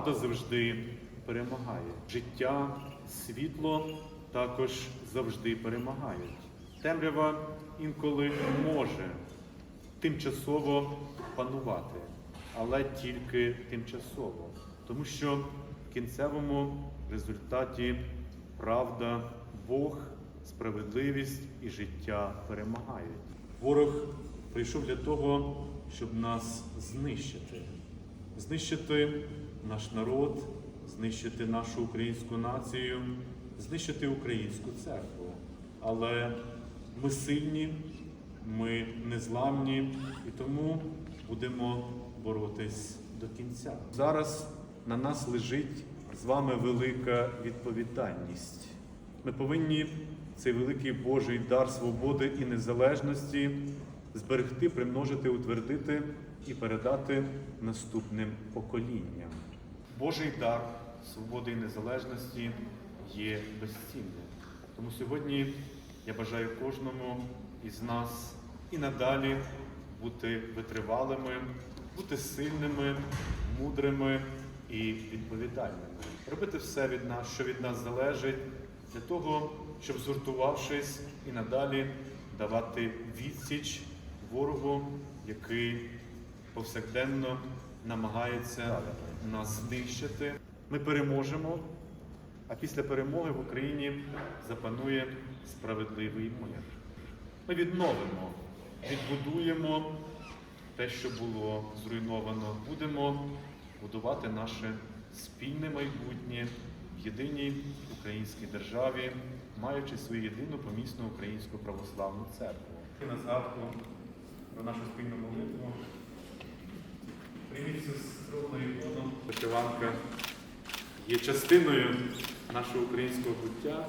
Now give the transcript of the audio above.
правда завжди перемагає. Життя, світло також завжди перемагають. Темрява інколи може тимчасово панувати, але тільки тимчасово. Тому що в кінцевому результаті правда, Бог, справедливість і життя перемагають. Ворог прийшов для того, щоб нас знищити, знищити наш народ, знищити нашу українську націю, знищити українську церкву. Але ми сильні, ми незламні і тому будемо боротись до кінця. Зараз на нас лежить з вами велика відповідальність. Ми повинні цей великий Божий дар свободи і незалежності зберегти, примножити, утвердити і передати наступним поколінням. Божий дар свободи і незалежності є безцінним. Тому сьогодні я бажаю кожному із нас і надалі бути витривалими, бути сильними, мудрими і відповідальними. Робити все від нас, що від нас залежить, для того, щоб згуртувавшись і надалі давати відсіч ворогу, який повсякденно намагається нас знищити. Ми переможемо, а після перемоги в Україні запанує справедливий мир. Ми відновимо, відбудуємо те, що було зруйновано. Будемо будувати наше спільне майбутнє в єдиній українській державі, маючи свою єдину помісну українську православну церкву. На згадку про нашу спільну молитву. Прийміть цю струнну ікону. Вишиванка є частиною нашого українського буття.